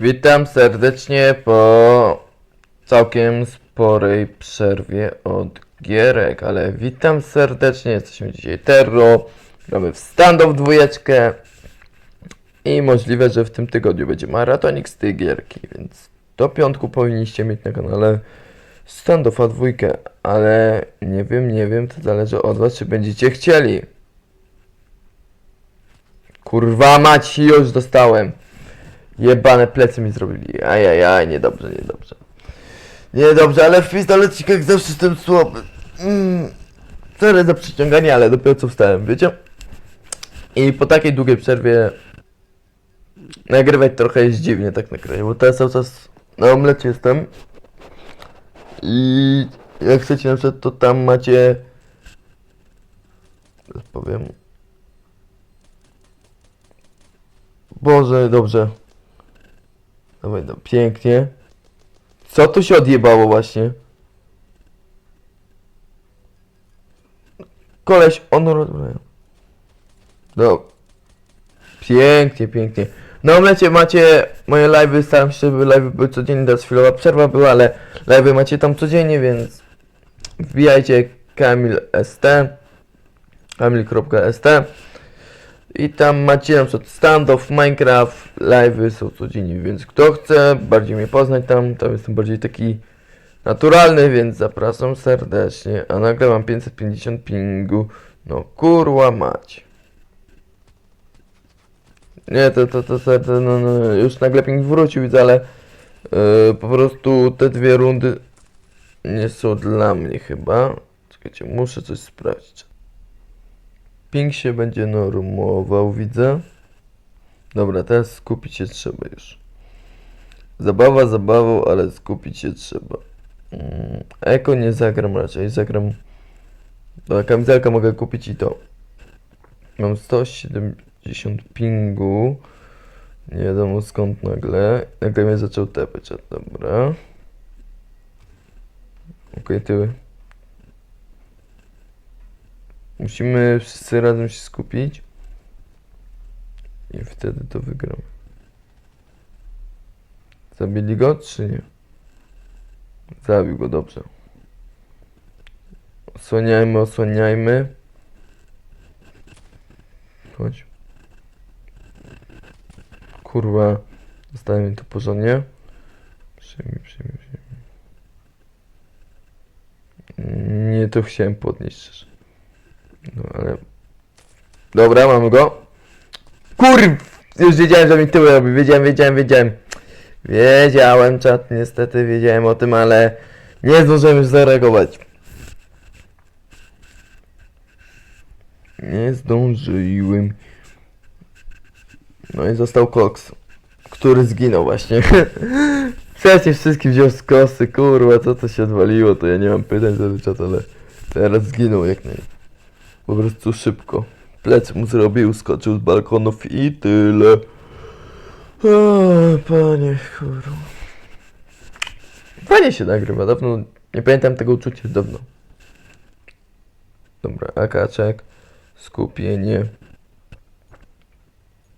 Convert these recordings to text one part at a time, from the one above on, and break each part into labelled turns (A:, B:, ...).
A: Witam serdecznie po całkiem sporej przerwie od gierek, ale witam serdecznie, jesteśmy dzisiaj Terro, gramy w standoff dwójeczkę i możliwe, że w tym tygodniu będzie maratonik z tej gierki, więc do piątku powinniście mieć na kanale standoffa dwójkę, ale nie wiem, nie wiem, to zależy od was, czy będziecie chcieli. Kurwa mać, już dostałem. Jebane plecy mi zrobili. Ajajaj, niedobrze, niedobrze. Niedobrze, ale w pistolecikach zawsze jestem słaby. Mm. Sorry za przyciąganie, ale dopiero co wstałem, wiecie? I po takiej długiej przerwie nagrywać trochę jest dziwnie tak nagrać, bo teraz cały czas na omlecie jestem. I jak chcecie na przykład, to tam macie... Powiem. Boże, dobrze. Dawaj, no, pięknie. Co tu się odjebało właśnie? Koleś, on rozmawiał. No. Pięknie, pięknie. Na omlecie macie moje live'y, staram się, żeby live'y były codziennie, teraz chwilowa przerwa była, ale live'y macie tam codziennie, więc wbijajcie kamil.st kamil.st i tam macie na przykład standoff, Minecraft, live'y są codziennie, więc kto chce bardziej mnie poznać tam, tam jestem bardziej taki naturalny, więc zapraszam serdecznie, a nagle mam 550 pingu, no kurwa mać. Nie, to, to, to, to, to no, no, już nagle ping wrócił, widzę, ale yy, po prostu te dwie rundy nie są dla mnie chyba. Czekajcie, muszę coś sprawdzić. Ping się będzie normował, widzę. Dobra, teraz skupić się trzeba już. Zabawa zabawą, ale skupić się trzeba. Mm, Eko nie zagram raczej, zagram... Dobra, kamizelkę mogę kupić i to. Mam 170 pingu. Nie wiadomo skąd nagle. Nagle mnie zaczął tepać, dobra. Okej, tyły. Musimy wszyscy razem się skupić. I wtedy to wygramy. Zabili go, czy nie? Zabił go, dobrze. Osłaniajmy, osłaniajmy. Chodź. Kurwa. Zostawiam to porządnie. Przyjmij, przyjmij, przyjmij. Nie to chciałem podnieść szczerze. No ale... Dobra, mamy go. Kurw! Już wiedziałem, że mi tyły robi. Wiedziałem, wiedziałem, wiedziałem. Wiedziałem, czat, niestety wiedziałem o tym, ale nie zdążyłem już zareagować. Nie zdążyłem. No i został Cox, który zginął właśnie. Przecież wszystkim wziął z kosy, kurwa, co to się odwaliło, to ja nie mam pytań za czat, ale teraz zginął jak naj... Po prostu szybko. Plec mu zrobił, skoczył z balkonów i tyle. O, panie, kurwa. Fajnie się nagrywa, dawno, nie pamiętam tego uczucia, dawno. Dobra, akaczek, skupienie.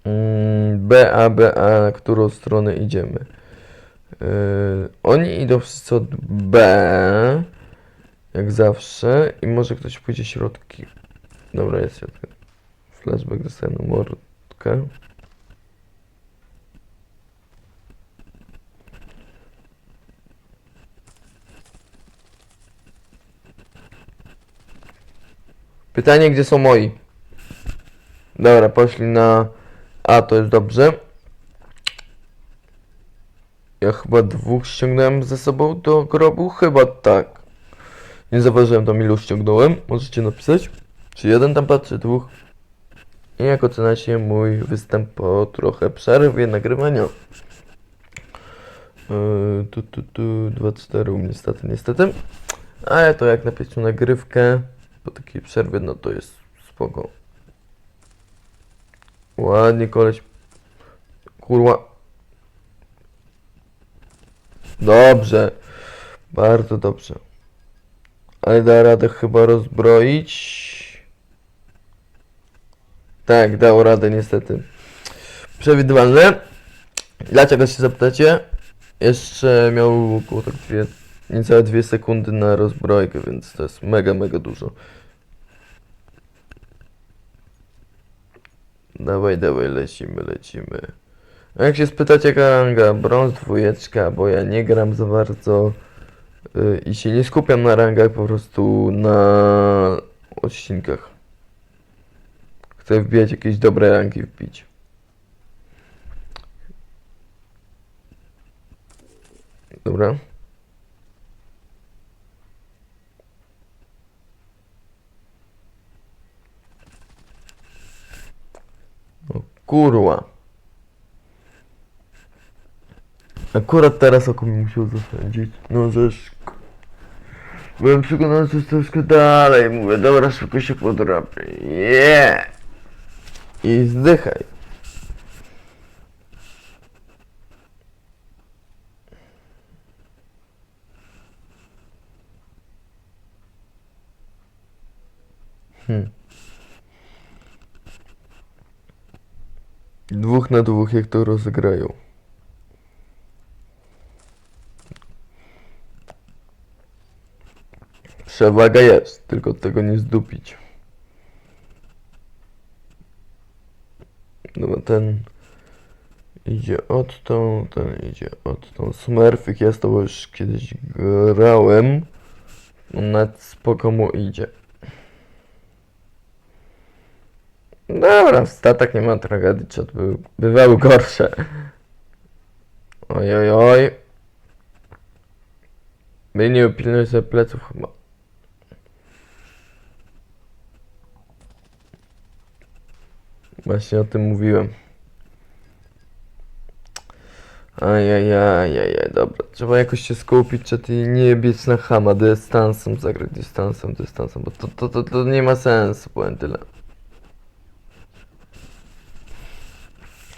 A: Mm, B, A, B, A, na którą stronę idziemy? Yy, oni idą wszyscy od B, jak zawsze, i może ktoś pójdzie środki. Dobra, jest środka. Flashback dostałem na mordkę. Pytanie, gdzie są moi? Dobra, poszli na A, to jest dobrze. Ja chyba dwóch ściągnąłem ze sobą do grobu? Chyba tak. Nie zauważyłem tam ilu ściągnąłem. Możecie napisać. Czy jeden tam padł, czy dwóch? I jak oceniacie mój występ po trochę przerwie nagrywania? Yy, tu, tu, tu, 2-4 niestety, niestety. Ale to jak na nagrywkę po takiej przerwie, no to jest spoko. Ładnie koleś. Kurwa. Dobrze. Bardzo dobrze. Ale da radę chyba rozbroić. Tak, dało radę niestety. Przewidywalne. Dlaczego się zapytacie? Jeszcze miał około tak dwie, niecałe dwie sekundy na rozbrojkę, więc to jest mega, mega dużo. Dawaj, dawaj, lecimy, lecimy. A jak się spytacie jaka ranga, brąz dwójeczka, bo ja nie gram za bardzo y, i się nie skupiam na rangach, po prostu na odcinkach. Chcę wbijać jakieś dobre ranki wbić. Dobra. O kurwa. Akurat teraz oko mi musiał zasędzić. No zesz... Byłem przekonany, że jest troszkę dalej. Mówię, dobra, szybko się podrapię. Yeah! I zdychaj. Hmm. Dwóch na dwóch, jak to rozegrają. Przewaga jest, tylko tego nie zdupić. No ten idzie od tą, ten idzie od tą. Smurfik, ja z tobą już kiedyś grałem. No nawet spoko mu idzie. Dobra, w statach nie ma tragedii, czy to by, bywały gorsze. Oj, oj, oj. My nie sobie pleców chyba. Właśnie o tym mówiłem. Ajajajajaj, dobra. Trzeba jakoś się skupić, czy nie biec na hama dystansem, zagrać dystansem, dystansem, bo to, to, to, to nie ma sensu, powiem tyle.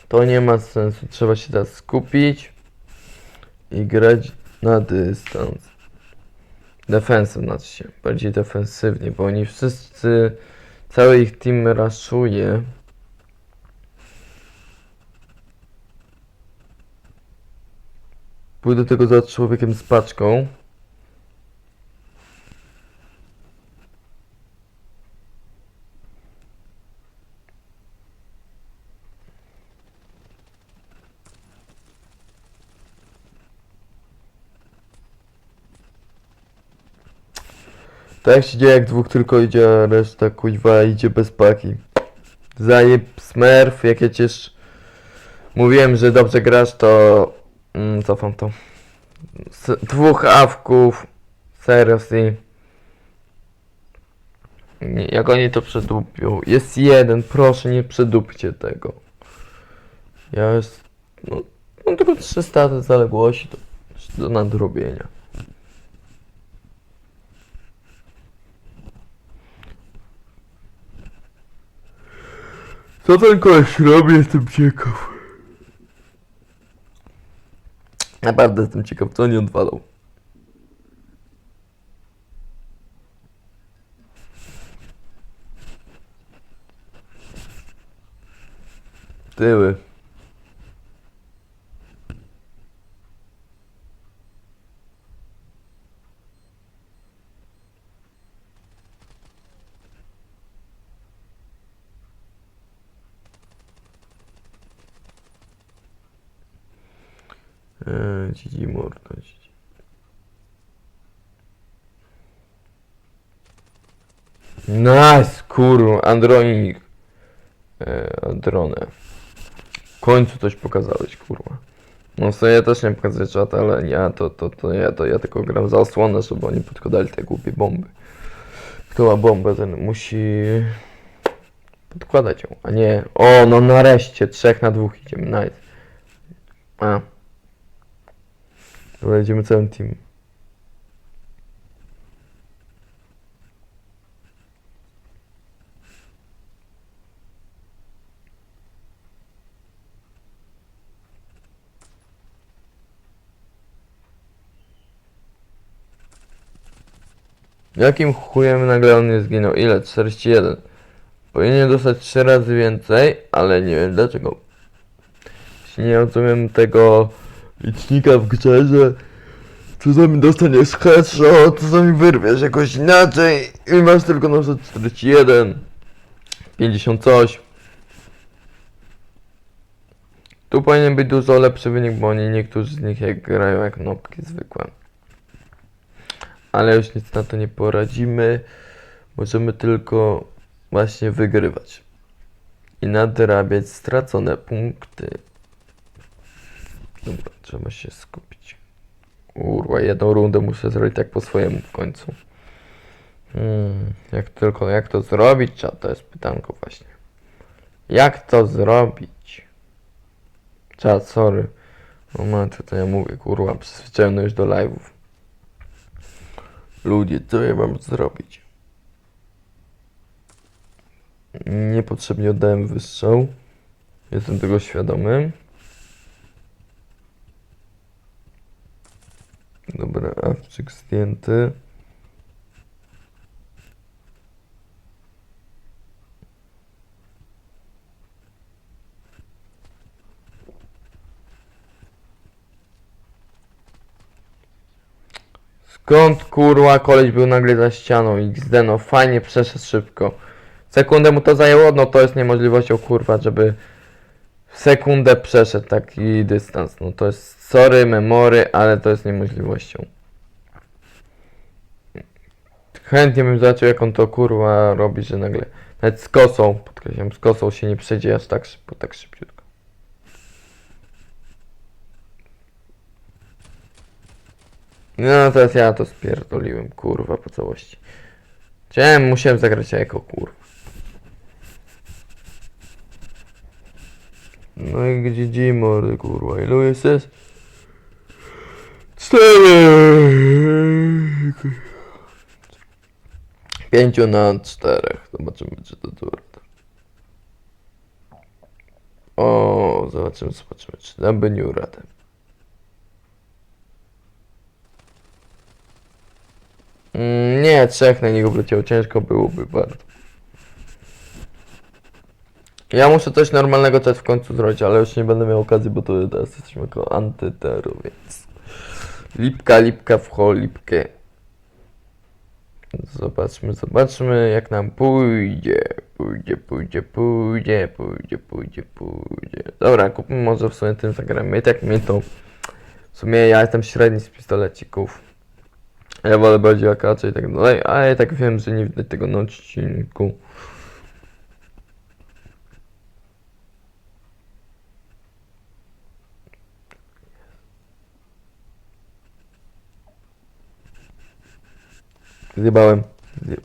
A: To nie ma sensu, trzeba się teraz skupić i grać na dystans. Defensyw znaczy się, bardziej defensywnie, bo oni wszyscy, cały ich team raszuje. Pójdę tego za człowiekiem z paczką. Tak się dzieje, jak dwóch tylko idzie, a reszta kuźwa idzie bez paki. Zajeb smurf, jak ja mówiłem, że dobrze grasz, to mm, cofam to. S dwóch awków, seriously. Nie, jak oni to przedupią? Jest jeden, proszę nie przedupcie tego. Ja jest, no, mam tylko 300 zaległości, to do nadrobienia. Co ten koleś robi, jestem ciekaw. Naprawdę jestem ciekaw, co oni odwalą. Tyły. Eee, Dzidzi mordo, dzidzi. Nice, kurwa, Andronik. Eee, Andronę. W końcu coś pokazałeś, kurwa. No w ja też nie pokazuję czat, ale ja to, to, to ja to ja tylko gram za osłonę, żeby oni podkładali te głupie bomby. Kto ma bombę, ten musi podkładać ją, a nie. O, no nareszcie, trzech na dwóch idziemy, nice. A. Dobra, idziemy całym team. Jakim chujem nagle on nie zginął? Ile? 41. Powinien dostać trzy razy więcej, ale nie wiem dlaczego. Nie rozumiem tego licznika w grze, że czasami dostaniesz headshot, czasami wyrwiesz jakoś inaczej i masz tylko na przykład 41, 50 coś. Tu powinien być dużo lepszy wynik, bo oni niektórzy z nich jak grają jak nopki zwykłe. Ale już nic na to nie poradzimy. Możemy tylko właśnie wygrywać. I nadrabiać stracone punkty. Dobra, trzeba się skupić. Kurwa, jedną rundę muszę zrobić tak po swojemu w końcu. Hmm, jak tylko, jak to zrobić? Czat, to jest pytanko właśnie. Jak to zrobić? Czat, sorry. Matko, to ja mówię, kurwa, przyzwyczajony już do live'ów. Ludzie, co ja mam zrobić? Niepotrzebnie oddałem wystrzał. Jestem tego świadomy. Awczyk zdjęty. Skąd kurwa koleś był nagle za ścianą XD no fajnie przeszedł szybko. Sekundę mu to zajęło, no to jest niemożliwością kurwa, żeby w sekundę przeszedł taki dystans. No to jest sorry, memory, ale to jest niemożliwością. Chętnie bym zobaczył jak on to kurwa robi, że nagle nawet z kosą, podkreślam, z kosą się nie przejdzie aż tak szybko, tak szybciutko. No teraz ja to spierdoliłem, kurwa, po całości. Chciałem, musiałem zagrać jako kurwa. No i gdzie Jimory, kurwa, ilu jest jest? Cztery! Pięciu na czterech. Zobaczymy, czy to turda. O, zobaczymy, zobaczymy, czy tam by nie radę. Mm, nie, trzech na niego wleciało, ciężko byłoby bardzo. Ja muszę coś normalnego też w końcu zrobić, ale już nie będę miał okazji, bo to teraz jesteśmy jako antyteru, więc... Lipka, lipka w cholipkę. Zobaczmy, zobaczmy jak nam pójdzie. Pójdzie, pójdzie, pójdzie, pójdzie, pójdzie, pójdzie. Dobra, kupmy może w sumie tym zagramy. I tak mnie to... W sumie ja jestem średni z pistolecików. Ja wolę bardziej akacze i tak dalej, a ja tak wiem, że nie widać tego na odcinku. Zjebałem. Zje...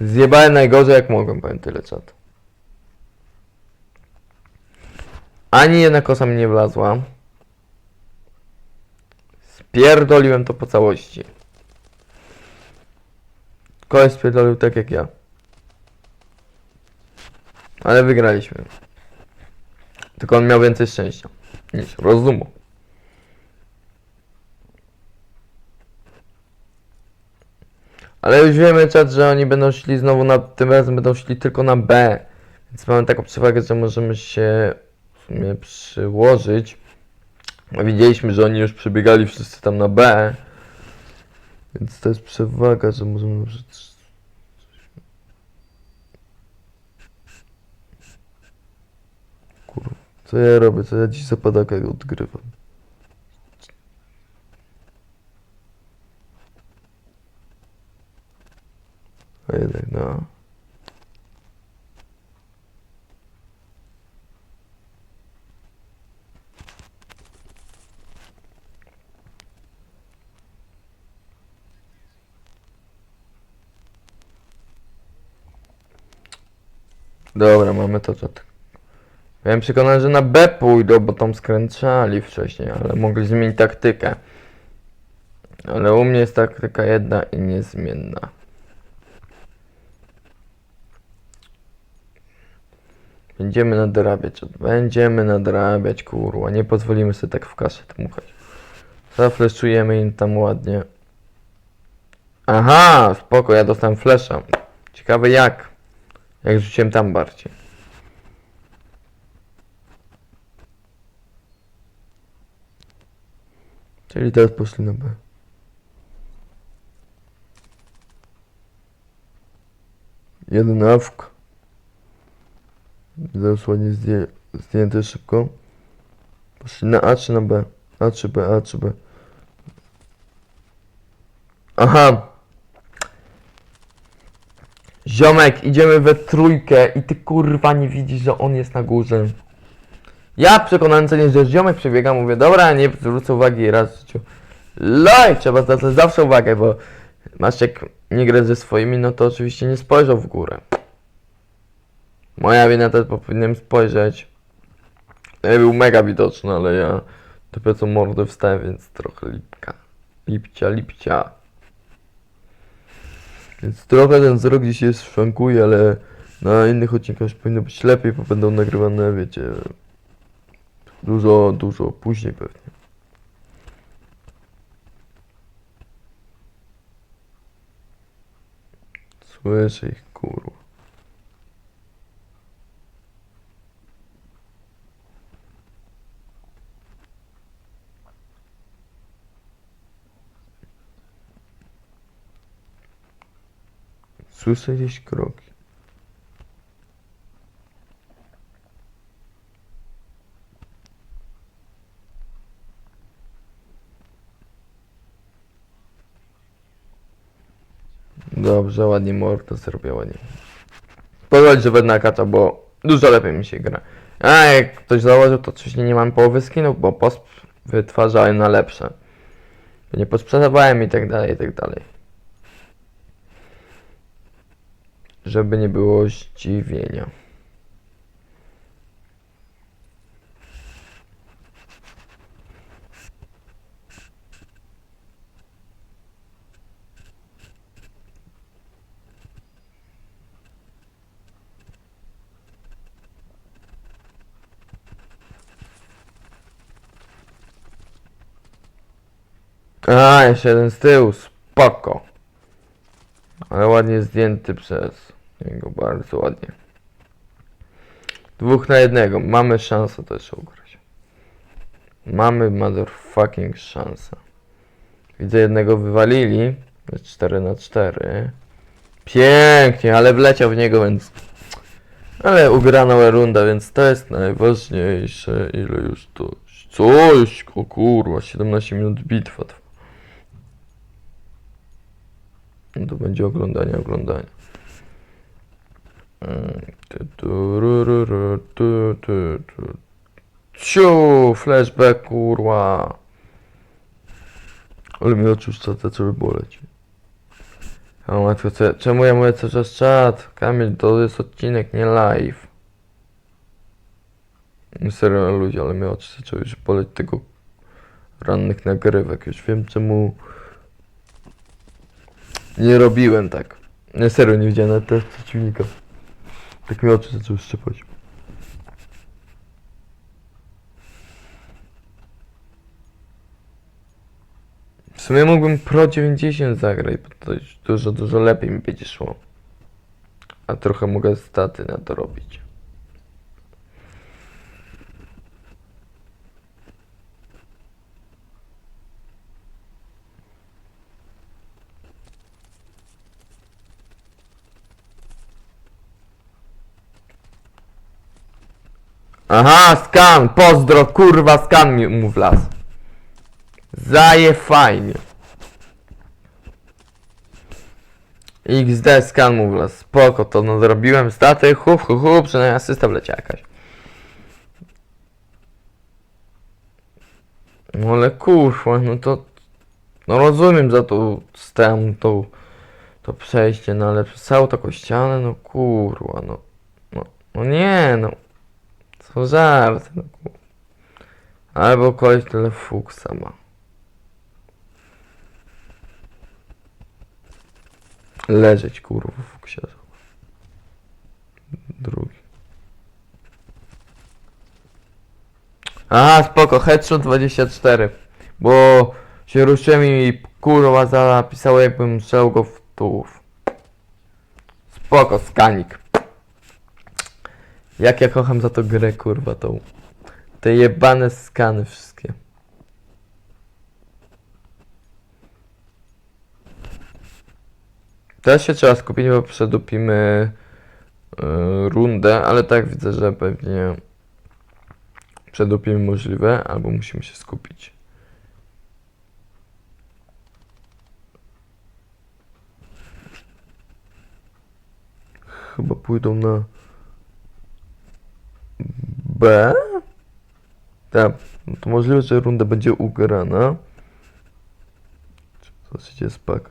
A: Zjebałem najgorzej jak mogłem, powiem tyle czat. Ani jedna kosa mi nie wlazła. Spierdoliłem to po całości. Koleś spierdolił tak jak ja. Ale wygraliśmy. Tylko on miał więcej szczęścia niż rozumu. Ale już wiemy czat, że oni będą szli znowu na tym razem będą szli tylko na B. Więc mamy taką przewagę, że możemy się w sumie przyłożyć. Widzieliśmy, że oni już przebiegali wszyscy tam na B. Więc to jest przewaga, że możemy. Kurwa, co ja robię? Co ja dziś zapadaka odgrywam? A jednak no. Dobra, mamy to tak. Byłem przekonany, że na B pójdą, bo tam skręcali wcześniej, ale mogli zmienić taktykę. Ale u mnie jest taktyka jedna i niezmienna. Będziemy nadrabiać, będziemy nadrabiać, kurwa, nie pozwolimy sobie tak w kaszę dmuchać. Zafleszujemy im tam ładnie. Aha, spoko, ja dostałem flesza. Ciekawe jak. Jak rzuciłem tam bardziej. Czyli teraz poszli na B. Jeden awk. Ładnie zdję, zdjęty szybko. Poszli na A czy na B? A czy B, A czy B? Aha! Ziomek, idziemy we trójkę i ty kurwa nie widzisz, że on jest na górze. Ja przekonany co nie, że ziomek przebiega, mówię, dobra, nie zwrócę uwagi raz w życiu. Loj, trzeba zwracać zawsze uwagę, bo jak nie grać ze swoimi, no to oczywiście nie spojrzał w górę. Moja wina też, powinienem spojrzeć. Ja był mega widoczny, ale ja dopiero co mordę wstałem, więc trochę lipka. Lipcia, lipcia. Więc trochę ten wzrok gdzieś jest szwankuje, ale na innych odcinkach już powinno być lepiej, bo będą nagrywane, wiecie, dużo, dużo później pewnie. Słyszę ich, kurwa. Słyszę gdzieś kroki. Dobrze, ładnie Morta zrobiła ładnie. Pozwól, że będę kacza, bo dużo lepiej mi się gra. A jak ktoś założył, to oczywiście nie mam połowy skinów, bo posp wytwarzałem na lepsze. Nie posprzedawałem i tak dalej, i tak dalej. Żeby nie było zdziwienia. A, jeszcze jeden z tyłu, spoko. Ale ładnie zdjęty przez niego, bardzo ładnie. Dwóch na jednego, mamy szansę to jeszcze ugrać. Mamy motherfucking szansę. Widzę jednego wywalili, 4 na 4. Pięknie, ale wleciał w niego, więc... Ale ugrana runda, więc to jest najważniejsze. Ile już to... Coś, o kurwa, 17 minut bitwa No to będzie oglądanie, oglądanie. Ciu, flashback, kurwa. Ale mi oczy już zaczęły boleć. A matko, co, czemu ja mówię cały czas czat? Kamil, to jest odcinek, nie live. Serio, ludzie, ale mi oczy zaczęły już boleć tego rannych nagrywek. Już wiem czemu nie robiłem tak. Nie, serio, nie widziałem nawet teraz przeciwnika. Tak mi oczy zaczęły szczepać. W sumie mógłbym Pro 90 zagrać, bo to już dużo, dużo lepiej mi będzie szło. A trochę mogę staty na to robić. Aha, skan, pozdro, kurwa, skan mi mu wlazł. Zaje fajnie. XD skan mu wlazł. Spoko, to no zrobiłem staty, hup, hup, hup, przynajmniej asysta wleciała jakaś. No ale kurwa, no to... No rozumiem za tą, z tą, tą, to przejście, no ale przez całą taką ścianę, no kurwa, no... No, no nie, no... Co żart, no. Albo koleś tyle fuksa ma. Leżeć kurwa fuksie. Drugi. Aha, spoko, headshot 24. Bo się ruszyłem i kurwa zapisało jakbym strzelał go w tułów. spoko, skanik. Jak ja kocham za to grę, kurwa, tą. Te jebane skany wszystkie. Teraz się trzeba skupić, bo przedupimy yy, rundę, ale tak widzę, że pewnie przedupimy możliwe, albo musimy się skupić. Chyba pójdą na B? Tak, no to możliwe, że runda będzie ugrana. Zobaczcie, gdzie jest pak.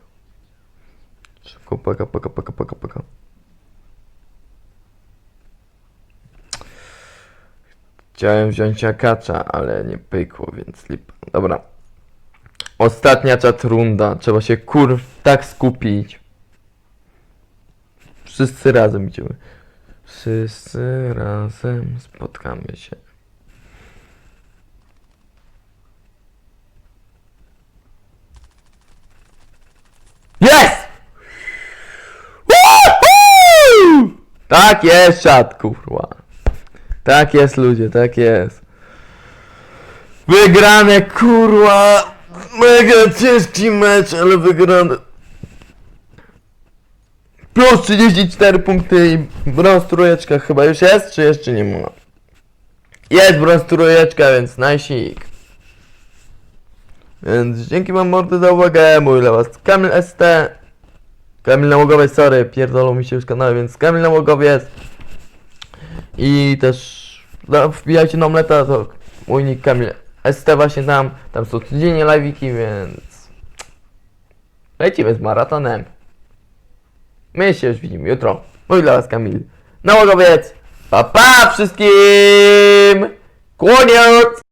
A: Szybko paka, paka, paka, paka, paka. Chciałem wziąć akacza, ale nie pykło, więc lipa. Dobra. Ostatnia czat runda. Trzeba się kurw tak skupić. Wszyscy razem idziemy. Wszyscy razem spotkamy się. Jest! Tak jest, czat, kurwa. Tak jest, ludzie, tak jest. Wygrane, kurwa. Mega ciężki mecz, ale wygrane. Plus 34 punkty i brąz trójeczka chyba już jest, czy jeszcze nie ma? Jest brąz trójeczka, więc najsik. Więc dzięki wam mordy za uwagę, mój was Kamil ST. Kamil Nałogowiec, sorry, pierdolą mi się już kanały, więc Kamil Nałogowiec. I też no, wbijajcie na omleta, to mój nick Kamil ST właśnie tam, tam są codziennie live'iki, więc lecimy z maratonem. My się już widzimy jutro. Mój dla was Kamil Nałogowiec. Pa pa wszystkim! Kłoniec!